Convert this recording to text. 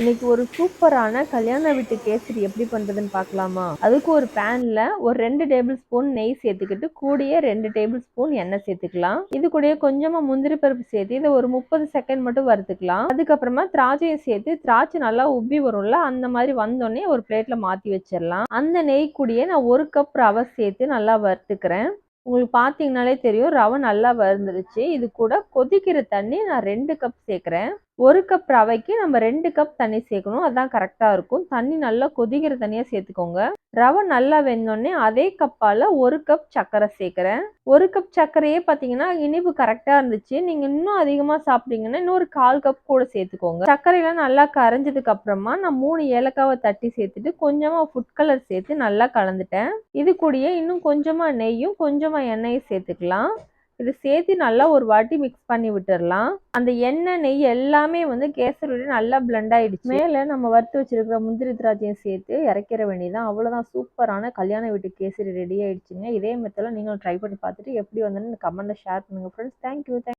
இன்னைக்கு ஒரு சூப்பரான கல்யாண வீட்டு கேசரி எப்படி பண்றதுன்னு பார்க்கலாமா? அதுக்கு ஒரு பேன்ல ஒரு ரெண்டு டேபிள் ஸ்பூன் நெய் சேர்த்துக்கிட்டு கூடயே ரெண்டு டேபிள் ஸ்பூன் எண்ணெய் சேர்த்துக்கலாம். இது கூட கொஞ்சமா முந்திரி பருப்பு சேர்த்து இதை ஒரு முப்பது செகண்ட் மட்டும் வறுத்துக்கலாம். அதுக்கப்புறமா திராட்சையை சேர்த்து திராட்சை நல்லா உப்பி வரும்ல அந்த மாதிரி வந்தோடனே ஒரு பிளேட்ல மாத்தி வச்சிடலாம். அந்த நெய் கூடயே நான் ஒரு கப் ரவை சேர்த்து நல்லா வறுத்துக்கிறேன். உங்களுக்கு பார்த்தீங்கனாலே தெரியும் ரவை நல்லா வறுந்துருச்சு. இது கூட கொதிக்கிற தண்ணி நான் ரெண்டு கப் சேர்க்குறேன். ஒரு கப் ரவைக்கு நம்ம ரெண்டு கப் தண்ணி சேர்க்கணும். அதுதான் கரெக்டாக இருக்கும். தண்ணி நல்லா கொதிக்கிற தண்ணியாக சேர்த்துக்கோங்க. ரவை நல்லா வெந்தோடனே அதே கப்பால் ஒரு கப் சர்க்கரை சேர்க்குறேன். ஒரு கப் சர்க்கரையே பார்த்தீங்கன்னா இனிப்பு கரெக்டாக இருந்துச்சு. நீங்கள் இன்னும் அதிகமாக சாப்பிட்டீங்கன்னா இன்னொரு கால் கப் கூட சேர்த்துக்கோங்க. சர்க்கரையெல்லாம் நல்லா கரைஞ்சதுக்கு அப்புறமா நான் மூணு ஏலக்காவை தட்டி சேர்த்துட்டு கொஞ்சமாக ஃபுட் கலர் சேர்த்து நல்லா கலந்துட்டேன். இது கூடயே இன்னும் கொஞ்சமாக நெய்யும் கொஞ்சமாக எண்ணெயும் சேர்த்துக்கலாம். இது சேர்த்து நல்லா ஒரு வாட்டி மிக்ஸ் பண்ணி விட்டுடலாம் அந்த எண்ணெய் நெய் எல்லாமே வந்து கேசரியோட நல்லா பிளெண்ட் ஆகிடுச்சு மேலே நம்ம வறுத்து வச்சிருக்கிற முந்திரி திராட்சையும் சேர்த்து இறக்கிற வேண்டியதான் அவ்வளோதான் சூப்பரான கல்யாண வீட்டு கேசரி ரெடி ஆகிடுச்சுங்க இதே மெத்தடில் நீங்களும் ட்ரை பண்ணி பார்த்துட்டு எப்படி வந்தோன்னு கமெண்ட்டில் ஷேர் பண்ணுங்கள் ஃப்ரெண்ட்ஸ் தேங்க்யூ தேங்க்